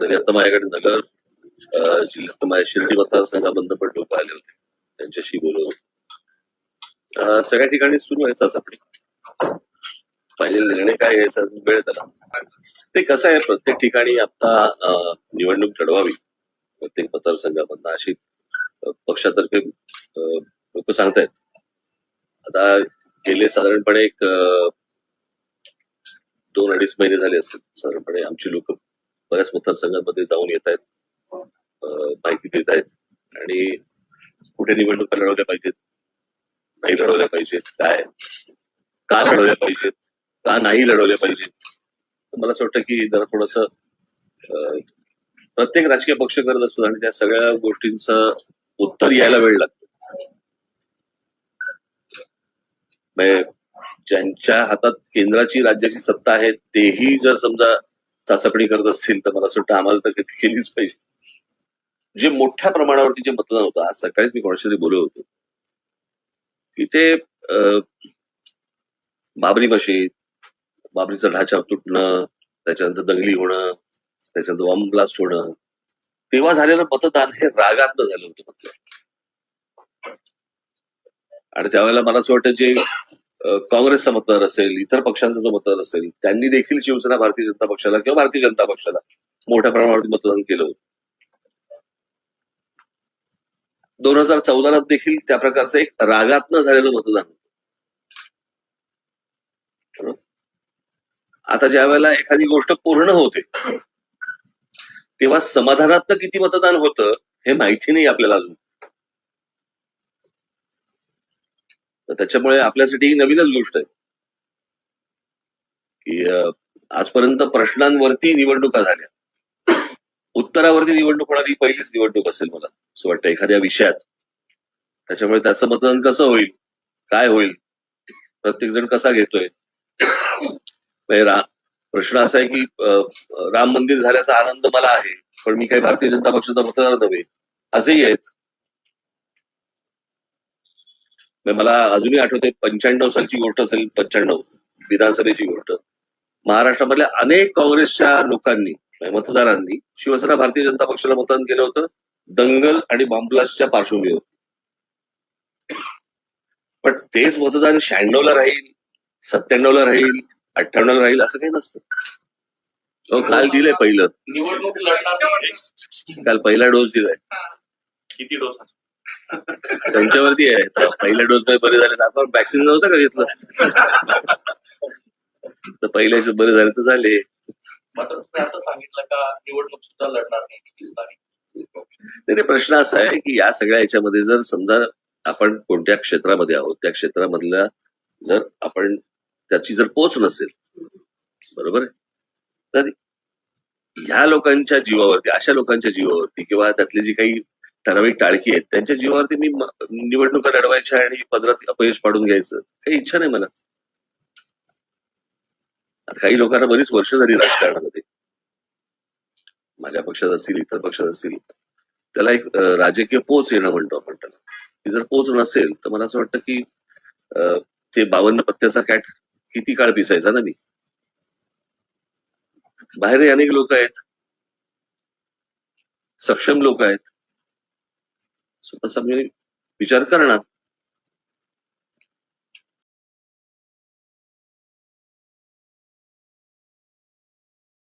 तरी आता माझ्याकडे नगर जिल्ह्यात माझ्या शिर्डी मतदारसंघामधनं पण लोक आले होते. त्यांच्याशी बोलत सगळ्या ठिकाणी सुरू आहे चाचपणी. पाहिजे निर्णय काय घ्यायचा वेळ त्याला ते कसं आहे प्रत्येक ठिकाणी आता निवडणूक लढवावी. प्रत्येक मतदारसंघामधनं अशी पक्षातर्फे लोक सांगतायत. आता गेले साधारणपणे एक दोन अडीच महिने झाले असतील. साधारणपणे आमची लोक बऱ्याच मतदारसंघांमध्ये जाऊन येत आहेत. माहिती देत आहेत. आणि कुठे निवडणुका लढवल्या पाहिजेत? नाही लढवल्या पाहिजेत. काय? का लढवल्या पाहिजेत? का नाही लढवल्या पाहिजेत? मला असं वाटतं की जरा थोडस प्रत्येक राजकीय पक्ष करत असतो आणि त्या सगळ्या गोष्टींचं उत्तर यायला वेळ लागतो. म्हणजे ज्यांच्या हातात केंद्राची राज्याची सत्ता आहे तेही जर समजा चाचपणी करत असतील तर मला असं वाटतं आम्हाला तर केलीच पाहिजे. जे मोठ्या प्रमाणावरती जे मतदान होतं आज सकाळीच मी कोणाशी तरी बोलत होतो. की ते अं, बाबरी मशीद बाबरीचा ढाचा तुटणं त्याच्यानंतर दंगली होणं त्याच्यानंतर बॉम्ब ब्लास्ट होणं तेव्हा झालेलं मतदान हे रागातनं झालं होतं. मतदान आणि त्यावेळेला मला असं वाटतं जे काँग्रेसचा मतदार असेल इतर पक्षांचा जो मतदार असेल त्यांनी देखील शिवसेना भारतीय जनता पक्षाला किंवा भारतीय जनता पक्षाला मोठ्या प्रमाणावरती मतदान केलं होतं. दोन हजार चौदाला देखील त्या प्रकारचं एक रागातनं झालेलं मतदान होतं. आता ज्या वेळेला एखादी गोष्ट पूर्ण होते तेव्हा समाधानातनं किती मतदान होतं हे माहिती नाही आपल्याला अजून. तर त्याच्यामुळे आपल्यासाठी ही नवीनच गोष्ट आहे. की आजपर्यंत प्रश्नांवरती निवडणुका झाल्या. उत्तरावरती निवडणूक होणारी पहिलीच निवडणूक असेल मला असं वाटतं एखाद्या विषयात. त्याच्यामुळे त्याचं मतदान कसं होईल? काय होईल? प्रत्येक जण कसा घेतोय? म्हणजे प्रश्न असा आहे की राम मंदिर झाल्याचा आनंद मला आहे पण मी काही भारतीय जनता पक्षाचा मतदार नव्हे. असेही आहेत. मला अजूनही आठवते पंच्याण्णव सालची गोष्ट असेल पंच्याण्णव विधानसभेची गोष्ट. महाराष्ट्रामधल्या अनेक काँग्रेसच्या लोकांनी म्हणजे मतदारांनी शिवसेना भारतीय जनता पक्षाला मतदान केलं होतं दंगल आणि बॉम्बलास्टच्या पार्श्वभूमीवर. पण तेच मतदान शहाण्णव ला राहील सत्त्याण्णव ला राहील अठ्ठ्याण्णव ला राहील असं काही नसतं. अहो, काल दिलंय पहिलं. निवडणूक लढणार काल पहिला डोस दिलाय. किती डोस? त्यांच्यावरती आहे. आता पहिल्या डोस मध्ये बरे झाले तर आपण वॅक्सिन नव्हतं का घेतलं? तर पहिल्याचे बरे झाले तर झाले. मात्र तुम्ही असं सांगितलं का निवडणूक सुद्धा लढणार नाही तारीख? नाही प्रश्न असा आहे की या सगळ्या याच्यामध्ये जर समजा आपण कोणत्या क्षेत्रामध्ये आहोत त्या क्षेत्रामधल्या जर आपण त्याची जर पोच नसेल बरोबर तर ह्या लोकांच्या जीवावरती अशा लोकांच्या जीवावरती किंवा त्यातली जी काही ठराविक टाळकी आहेत. त्यांच्या जीवावरती मी निवडणुका लढवायच्या आणि पदरात अपयश पाडून घ्यायचं. काही इच्छा नाही मला. आता काही लोकांना बरीच वर्ष झाली राजकारणामध्ये. माझ्या पक्षात असतील इतर पक्षात असतील. त्याला एक राजकीय पोच येणं म्हणतो आपण त्याला. ती जर पोच नसेल तर मला असं वाटतं की ते बावन्न पत्त्याचा कॅट किती काळ पिसायचा ना मी? बाहेर अनेक लोक आहेत. सक्षम लोक आहेत. स्वतःचा समजून विचार करणार.